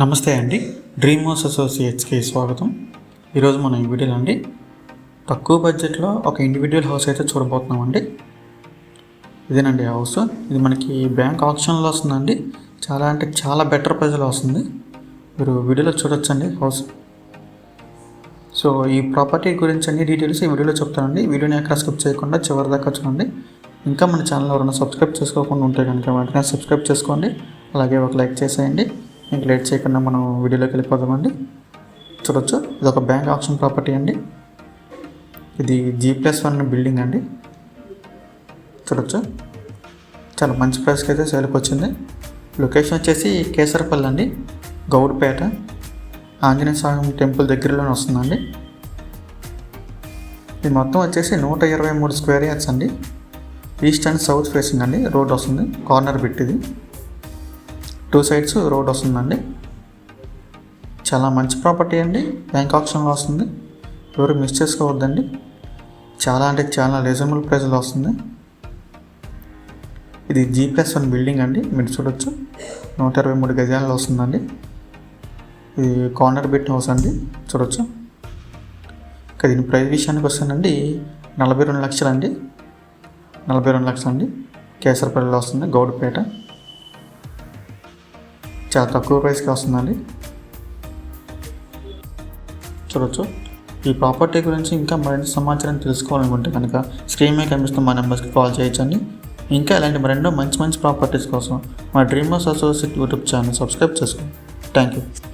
నమస్తే అండి. Dream house అసోసియేట్స్కి స్వాగతం. ఈరోజు మనం ఈ వీడియోలో అండి తక్కువ బడ్జెట్లో ఒక ఇండివిజువల్ హౌస్ అయితే చూడబోతున్నామండి. ఇదేనండి హౌస్. ఇది మనకి బ్యాంక్ ఆప్షన్లో వస్తుందండి. చాలా అంటే చాలా బెటర్ ప్రైజ్లో వస్తుంది. మీరు వీడియోలో చూడొచ్చండి హౌస్. సో ఈ ప్రాపర్టీ గురించి అన్ని డీటెయిల్స్ ఈ వీడియోలో చెప్తానండి. వీడియోని ఎక్కడ స్కిప్ చేయకుండా చివరి దాకా చూడండి. ఇంకా మన ఛానల్ ఎవరైనా సబ్స్క్రైబ్ చేసుకోకుండా ఉంటే కనుక వెంటనే సబ్స్క్రైబ్ చేసుకోండి. అలాగే ఒక లైక్ చేసేయండి. ఇంకా లేట్ చేయకుండా మనం వీడియోలోకి వెళ్ళిపోదామండి. చూడొచ్చు. ఇది ఒక బ్యాంక్ ఆప్షన్ ప్రాపర్టీ అండి. ఇది జీ ప్లస్ వన్ బిల్డింగ్ అండి. చూడొచ్చు. చాలా మంచి ప్రైస్కి అయితే సేల్కి వచ్చింది. లొకేషన్ వచ్చేసి కేసరపల్లి అండి. గౌడ్పేట. ఆంజనేయ స్వామి టెంపుల్ దగ్గరలోనే వస్తుందండి. ఇది మొత్తం వచ్చేసి నూట ఇరవై మూడు స్క్వేర్ యార్డ్స్ అండి. ఈస్ట్ అండ్ సౌత్ ఫేసింగ్ అండి. రోడ్ వస్తుంది. కార్నర్ బిట్ ఇది టూ సైడ్స్ రోడ్ వస్తుందండి. చాలా మంచి ప్రాపర్టీ అండి. బ్యాంక్ ఆప్షన్లో వస్తుంది. ఎవరు మిస్ చేసుకోవద్దండి. చాలా అంటే చాలా రీజనబుల్ ప్రైస్లో వస్తుంది. ఇది జీ ప్లస్ వన్ బిల్డింగ్ అండి. మీరు చూడొచ్చు. నూట ఇరవై మూడు గజాలలో వస్తుందండి. ఇది కార్నర్ బిట్ హౌస్ అండి. చూడొచ్చు. ఇక దీని ప్రైస్ విషయానికి వస్తానండి నలభై రెండు లక్షలండి. నలభై రెండు లక్షలండి. కేసరపల్లిలో వస్తుంది. గౌడ్పేట. చాలా తక్కువ ప్రైస్కి వస్తుందండి. చూడొచ్చు. ఈ ప్రాపర్టీ గురించి ఇంకా మరింత సమాచారం తెలుసుకోవాలనుకుంటే కనుక స్క్రీన్ మీద కనిపిస్తున్న మా నెంబర్స్కి కాల్ చేయొచ్చండి. ఇంకా ఇలాంటి మరెన్నో మంచి మంచి ప్రాపర్టీస్ కోసం మా Dreamers Associate YouTube channel subscribe చేసుకోండి. Thank you